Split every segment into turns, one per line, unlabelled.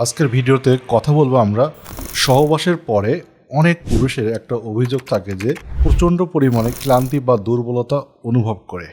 আজকের ভিডিওতে কথা বলব আমরা সহবাসের পরে অনেক পুরুষের একটা অভিযোগ থাকে যে প্রচণ্ড পরিমাণে ক্লান্তি বা দুর্বলতা অনুভব করে।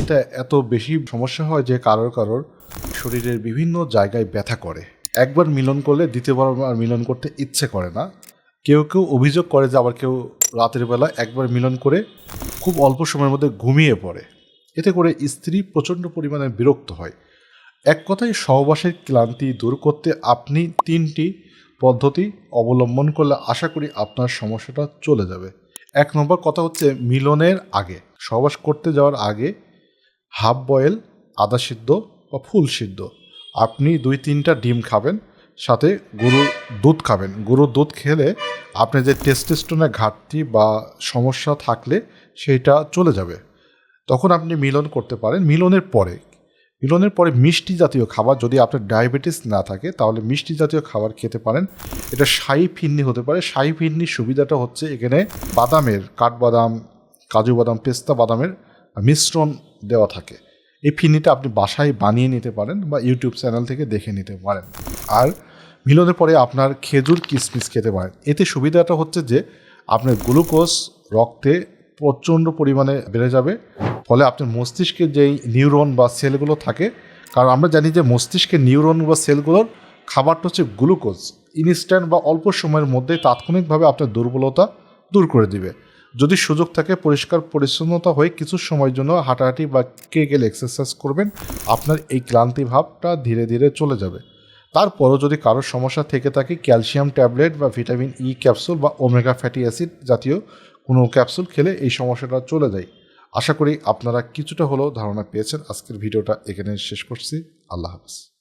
এটা এত বেশি সমস্যা হয় যে কারোর কারোর শরীরের বিভিন্ন জায়গায় ব্যথা করে। একবার মিলন করলে দ্বিতীয়বার আর মিলন করতে ইচ্ছে করে না। কেউ কেউ অভিযোগ করে যে আবার কেউ রাতের বেলা একবার মিলন করে খুব অল্প সময়ের মধ্যে ঘুমিয়ে পড়ে। এতে করে স্ত্রী প্রচণ্ড পরিমাণে বিরক্ত হয়। এক কথায় সহবাসের ক্লান্তি দূর করতে আপনি তিনটি পদ্ধতি অবলম্বন করলে আশা করি আপনার সমস্যাটা চলে যাবে। এক নম্বর কথা হচ্ছে মিলনের আগে। সহবাস করতে যাওয়ার আগে হাফ বয়েল, আদা সিদ্ধ বা ফুল সিদ্ধ। আপনি দুই তিনটা ডিম খাবেন, সাথে গরুর দুধ খাবেন। গরুর দুধ খেলে আপনি যে টেস্টেস্টোনের ঘাটতি বা সমস্যা থাকলে সেইটা চলে যাবে। তখন আপনি মিলন করতে পারেন মিলনের পরে। মিলনের পরে মিষ্টি জাতীয় খাবার যদি আপনার ডায়াবেটিস না থাকে, তাহলে মিষ্টি জাতীয় খাবার খেতে পারেন। এটা শাহি ফিন্নি হতে পারে। শাহি ফিন্নির সুবিধাটা হচ্ছে এখানে বাদামের, কাঠবাদাম, কাজু বাদাম, পেস্তা বাদামের মিশ্রণ দেওয়া থাকে। এই ফিন্নিটা আপনি বাসায় বানিয়ে নিতে পারেন বা ইউটিউব চ্যানেল থেকে দেখে নিতে পারেন। আর মিলনের পরে আপনার খেজুর কিশমিশ খেতে পারেন। এতে সুবিধাটা হচ্ছে যে, আপনার গ্লুকোজ রক্তে প্রচণ্ড পরিমাণে বেড়ে যাবে। ফলে আপনার মস্তিষ্কের যেই নিউরন বা সেলগুলো থাকে, কারণ আমরা জানি যে মস্তিষ্কের নিউরন বা সেলগুলোর খাবারটা হচ্ছে গ্লুকোজ। ইনস্ট্যান্ট বা অল্প সময়ের মধ্যে তাৎক্ষণিকভাবে আপনার দুর্বলতা দূর করে দিবে। যদি সুযোগ থাকে, পরিষ্কার পরিচ্ছন্নতা হয়ে কিছু সময়ের জন্য হাঁটাহাঁটি বা কে গেলে এক্সারসাইজ করবেন, আপনার এই ক্লান্তি ভাবটা ধীরে ধীরে চলে যাবে। তারপরও যদি কারোর সমস্যা থেকে থাকে, ক্যালসিয়াম ট্যাবলেট বা ভিটামিন ই ক্যাপসুল বা ওমেগা ফ্যাটি অ্যাসিড জাতীয় কোনো ক্যাপসুল খেলে এই সমস্যাটা চলে যায়। আশা করি আপনারা কিছুটা হলেও ধারণা পেয়েছেন। আজকের ভিডিওটা এখানে শেষ করছি। আল্লাহ হাফেজ।